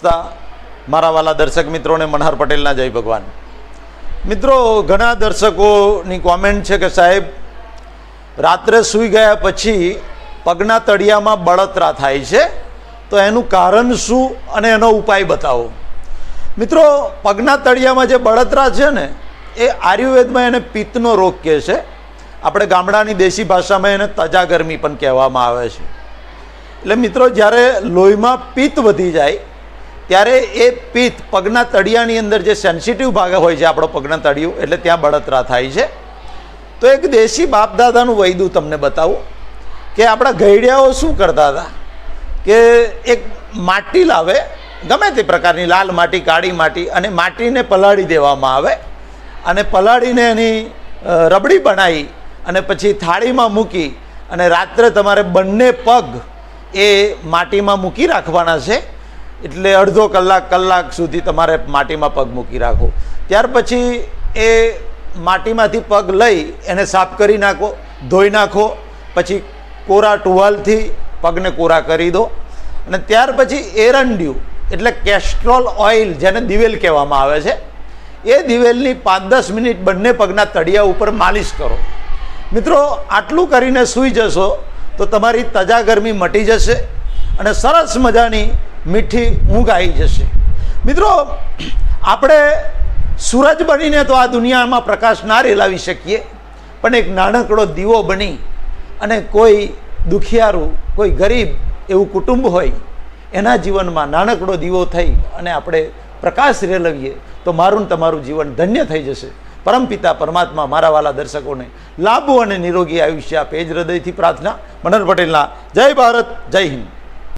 સમજતા મારા વાલા દર્શક મિત્રોને મનહર પટેલના જય ભગવાન. મિત્રો, ઘણા દર્શકોની કોમેન્ટ છે કે સાહેબ, રાત્રે સૂઈ ગયા પછી પગના તળિયામાં બળતરા થાય છે, તો એનું કારણ શું અને એનો ઉપાય બતાવો. મિત્રો, પગના તળિયામાં જે બળતરા છે ને, એ આયુર્વેદમાં એને પિત્તનો રોગ કહે છે. આપણે ગામડાની દેશી ભાષામાં એને તજા ગરમી પણ કહેવામાં આવે છે. એટલે મિત્રો, જ્યારે લોહીમાં પિત્ત વધી જાય ત્યારે એ પિત્ત પગના તળિયાની અંદર જે સેન્સિટિવ ભાગ હોય છે, આપણો પગના તળિયું, એટલે ત્યાં બળતરા થાય છે. તો એક દેશી બાપદાદાનું વૈદું તમને બતાવું કે આપણા ઘૈડિયાઓ શું કરતા હતા? કે એક માટી લાવે, ગમે તે પ્રકારની લાલ માટી, કાળી માટી, અને માટીને પલાળી દેવામાં આવે, અને પલાળીને એની રબડી બનાવી, અને પછી થાળીમાં મૂકી, અને રાત્રે તમારે બંને પગ એ માટીમાં મૂકી રાખવાના છે. એટલે અડધો કલાક કલાક સુધી તમારે માટીમાં પગ મૂકી રાખો. ત્યાર પછી એ માટીમાંથી પગ લઈ એને સાફ કરી નાખો, ધોઈ નાખો, પછી કોરા ટુવાલથી પગને કોરા કરી દો. અને ત્યાર પછી એરંડ્યુ, એટલે કેસ્ટ્રોલ ઓઇલ જેને દિવેલ કહેવામાં આવે છે, એ દિવેલની પાંચ દસ મિનિટ બંને પગના તળિયા ઉપર માલિશ કરો. મિત્રો, આટલું કરીને સૂઈ જશો તો તમારી તજા ગરમી મટી જશે અને સરસ મજાની મીઠી ઊંઘ આવી જશે. મિત્રો, આપણે સૂરજ બનીને તો આ દુનિયામાં પ્રકાશ ના રેલાવી શકીએ, પણ એક નાનકડો દીવો બની અને કોઈ દુખિયારું, કોઈ ગરીબ એવું કુટુંબ હોય, એના જીવનમાં નાનકડો દીવો થઈ અને આપણે પ્રકાશ રેલવીએ, તો મારું તમારું જીવન ધન્ય થઈ જશે. પરમપિતા પરમાત્મા મારા વાલા દર્શકોને લાંબુ અને નિરોગી આયુષ્ય આપે. એ જ હૃદયથી પ્રાર્થના. મનોહર પટેલના જય ભારત, જય હિન્દ.